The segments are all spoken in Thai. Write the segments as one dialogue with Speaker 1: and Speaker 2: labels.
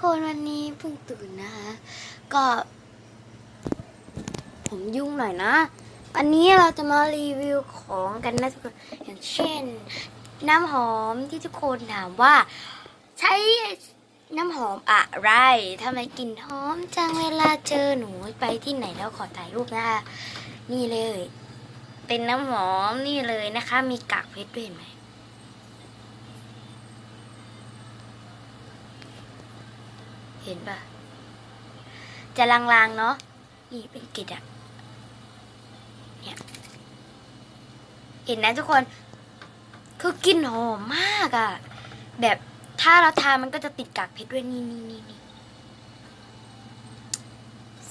Speaker 1: คนวันนี้เพิ่งตื่นนะคะ ก็ ผมยุ่งหน่อยนะ วันนี้เราจะมารีวิวของกันนะทุกคน อย่างเช่น น้ำหอมที่ทุกคนถามว่า ใช้น้ำหอมอะไรทำไมกลิ่นหอมจังเวลาเจอหนูไปที่ไหนแล้วขอถ่ายรูปนะคะนี่เลย เป็นน้ำหอมนี่เลยนะคะ มีกากเพชรด้วยเห็นไหม เห็นปะจะลางๆเนาะนี่เป็นกลิดอะเนี่ยเห็นนะทุกคนคือกลิ่นหอมมากอะแบบถ้าเราทามันก็จะติดกากเพชรด้วยนี่นี่นี่นี่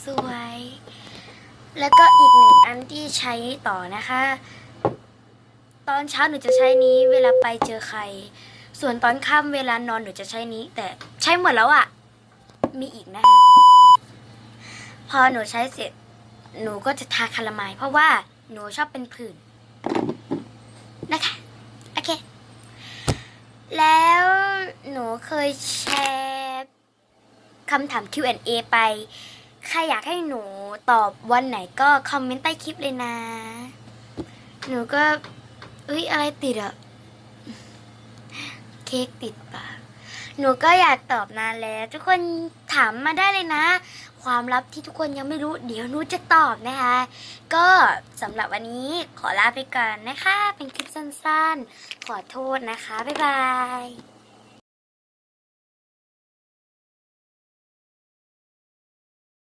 Speaker 1: สวย แล้วก็อีกหนึ่งอันที่ใช้ต่อนะคะ ตอนเช้าหนูจะใช้นี้เวลาไปเจอใคร ส่วนตอนค่ำเวลานอนหนูจะใช้นี้ แต่ใช้หมดแล้วอะ มีอีกนะคะ พอหนูใช้เสร็จ หนูก็จะทาคาราไมล์เพราะว่าหนูชอบเป็นผื่นนะคะ โอเค แล้วหนูเคยแชร์คำถาม Q&A ไป ใครอยากให้หนูตอบวันไหนก็คอมเมนต์ใต้คลิปเลยนะ หนูก็เอ้ยอะไรติดอะเค้กติดปาก หนูก็อยากตอบนานแล้ว ทุกคนถามมาได้เลยนะ ความลับที่ทุกคนยังไม่รู้ เดี๋ยวหนูจะตอบนะคะ ก็สำหรับวันนี้ขอลาไปก่อนนะคะ เป็นคลิปสั้นๆ ขอโทษนะคะ บ๊ายบาย